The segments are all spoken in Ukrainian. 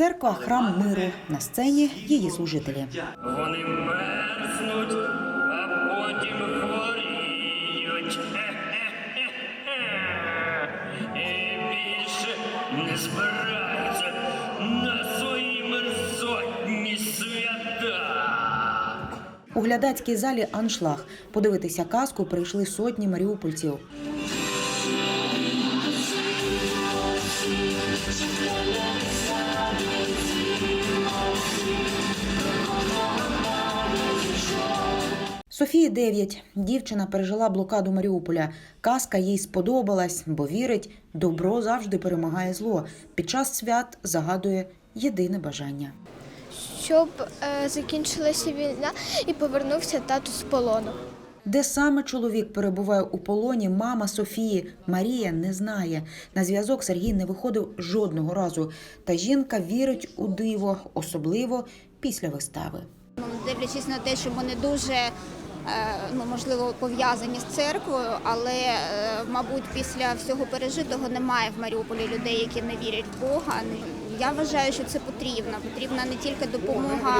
Церква храм миру. На сцені її служителі. Вони мерзнуть, а потім хворіють. І більше не збираються на свої мерзотні свята. У глядацькій залі аншлаг. Подивитися казку прийшли сотні маріупольців. Софії 9. Дівчина пережила блокаду Маріуполя. Казка їй сподобалась, бо вірить, добро завжди перемагає зло. Під час свят загадує єдине бажання. щоб е, закінчилася війна і повернувся тато з полону. Де саме чоловік перебуває у полоні, мама Софії Марія не знає. На зв'язок Сергій не виходив жодного разу. Та жінка вірить у диво, особливо після вистави. Ну, дивлячись на те, що вони дуже ну, можливо пов'язані з церквою, але е, мабуть після всього пережитого немає в Маріуполі людей, які не вірять в Бога. Я вважаю, що це потрібно. Потрібна не тільки допомога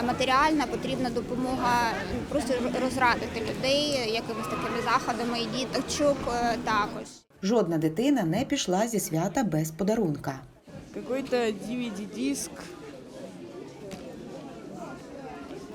е, матеріальна, потрібна допомога ну, просто розрадити людей якимись такими заходами і діточок е, також. Жодна дитина не пішла зі свята без подарунка. Какой-то DVD-диск.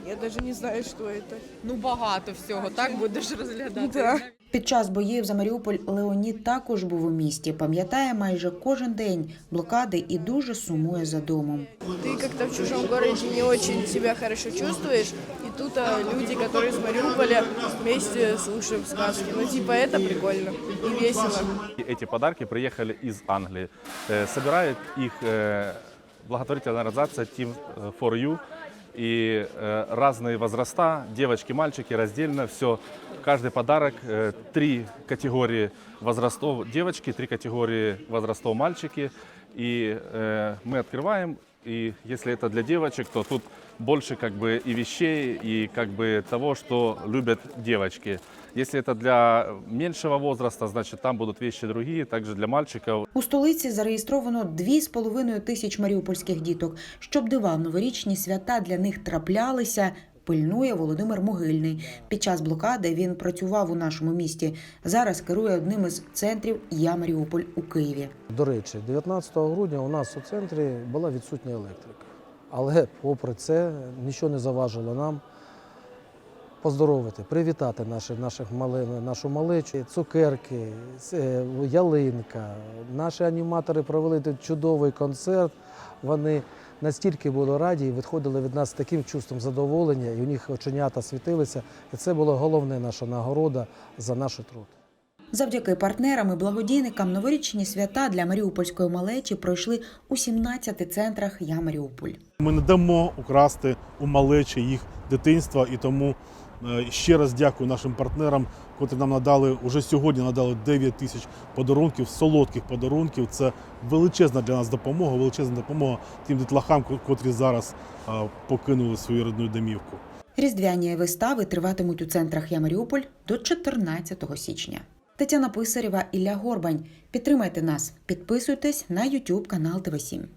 Я даже не знаю, что это. Ну багато всього, так будеш розглядати. Да. Під час боїв за Маріуполь Леонід також був у місті. Пам'ятає майже кожен день блокади і дуже сумує за домом. Ты как-то в чужом городе не очень себя хорошо чувствуешь, и тут а, люди, которые из Мариуполя, вместе слушаем сказки. Ну, типа, это прикольно и весело. И Эти подарки приехали из Англии. Э, Собирает их э, благотворительная организация Team for You. И э, разные возраста, девочки, мальчики, раздельно все. Каждый подарок, э, три категории возрастов девочки, три категории возрастов мальчики. И э, мы открываем, и если это для девочек, то тут больше как бы и вещей, и как бы того, что любят девочки. Если это для меньшего возраста, значит там будут вещи другие, также для мальчиков. У столиці зареєстровано 2,5 тисяч маріупольських діток. Щоб дива в новорічні свята для них траплялися, пильнує Володимир Могильний. Під час блокади він працював у нашому місті. Зараз керує одним із центрів Я Маріуполь у Києві. До речі, 19 грудня у нас у центрі була відсутня електрика. Але попри це нічого не заважило нам поздоровити, привітати наші, наших мали, нашу малечу, цукерки, е, ялинка. Наші аніматори провели тут чудовий концерт. Вони настільки були раді і відходили від нас з таким чувством задоволення, і у них оченята світилися. І це була головна наша нагорода за наш труд. Завдяки партнерам і благодійникам новорічні свята для маріупольської малечі пройшли у 17 центрах Я Маріуполь. Ми не дамо украсти у малечі їх дитинства, і тому ще раз дякую нашим партнерам, котрі нам надали уже сьогодні. Надали 9 тисяч подарунків, солодких подарунків. Це величезна для нас допомога, величезна допомога тим дітлахам, котрі зараз е, покинули свою родну домівку. Різдвяні вистави триватимуть у центрах Я Маріуполь до 14 січня. Тетяна Писарєва, Ілля Горбань. Підтримайте нас, підписуйтесь на YouTube канал ТВ 7